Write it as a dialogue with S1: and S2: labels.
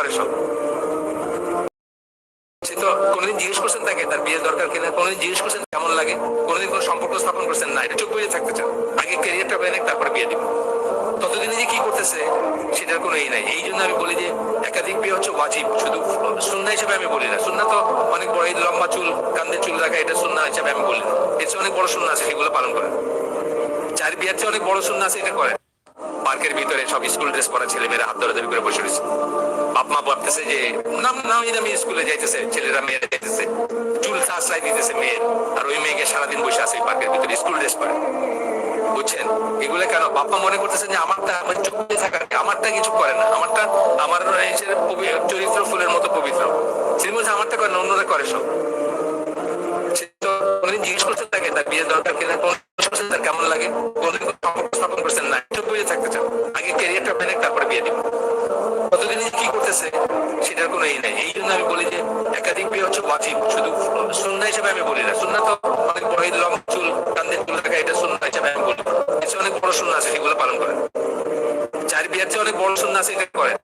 S1: করে সব। তো কোনোদিন জিজ্ঞেস করছেন তাকে, তার বিয়ের দরকার কিনা কোনোদিন জিজ্ঞেস করছেন কেমন লাগে? কোনোদিন কোনো সম্পর্ক স্থাপন করছেন না চুপ করে থাকতে চান। আগে ক্যারিয়ারটা বিয়ে ততদিনে যে কি করতেছে, সেটার কোনো এই নাই। এই জন্য আমি বলি যে, একাধিক বিয়ে হচ্ছে ওয়াজিব। শুধু সুন্না হিসেবে আমি বলি না। সুন্না তো অনেক বড় লম্বা চুল কান্দে চুল রাখা, এটা সুন্না হিসেবে আমি বলি না। এর অনেক বড় সুন্না আছে, সেগুলো পালন করেন। চার বিয়ার চেয়ে অনেক বড় সুন্না আছে, এটা করেন। পার্কের ভিতরে সব স্কুল ড্রেস পরা ছেলে মেয়েরা হাত ধরে ধরে করে বসে রয়েছে। মা ভাবতেছে যে, নাম নামি দামি স্কুলে যাইতেছে, ছেলেরা মেয়েরা যাইতেছে। চুল চাষাই দিতেছে মেয়ে। আর ওই মেয়েকে সারাদিন বসে আছে পার্কের ভিতরে, স্কুল ড্রেস পরে। বুঝছেন? এগুলো কেন? বাপ্পা মনে করতেছেন যে, আমারটা আমার চুপে থাকা, আমারটা কিছু করে না। আমারটা, আমার চরিত্র ফুলের মতো পবিত্র। তিনি বলছে, আমারটা করে না, অন্যরা করে সব। কোনোদিন জিজ্ঞেস করছেন তাকে তার বিয়ের দরকার কিনা কোন কেমন লাগে? কোনোদিন কোনো সম্পর্ক স্থাপন করছেন না। চুপ বুঝে থাকতে চান। আগে ক্যারিয়ারটা বেনে তারপরে বিয়ে দিব। করতেছে সেটার কোনো ই নাই। এই জন্য আমি বলি যে, একাধিক বিয়ে হচ্ছে ওয়াজিব শুধু সন্ধ্যা হিসেবে আমি বলি না। সন্ধ্যা তো অনেক বড় লং চুল কান্দের চুল থাকা এটা সন্ধ্যা হিসেবে আমি বলি। অনেক বড় সন্ধ্যা আছে, সেগুলো পালন করে চার বিয়ার চেয়ে অনেক বড় সন্ধ্যা আছে, এটা করেন।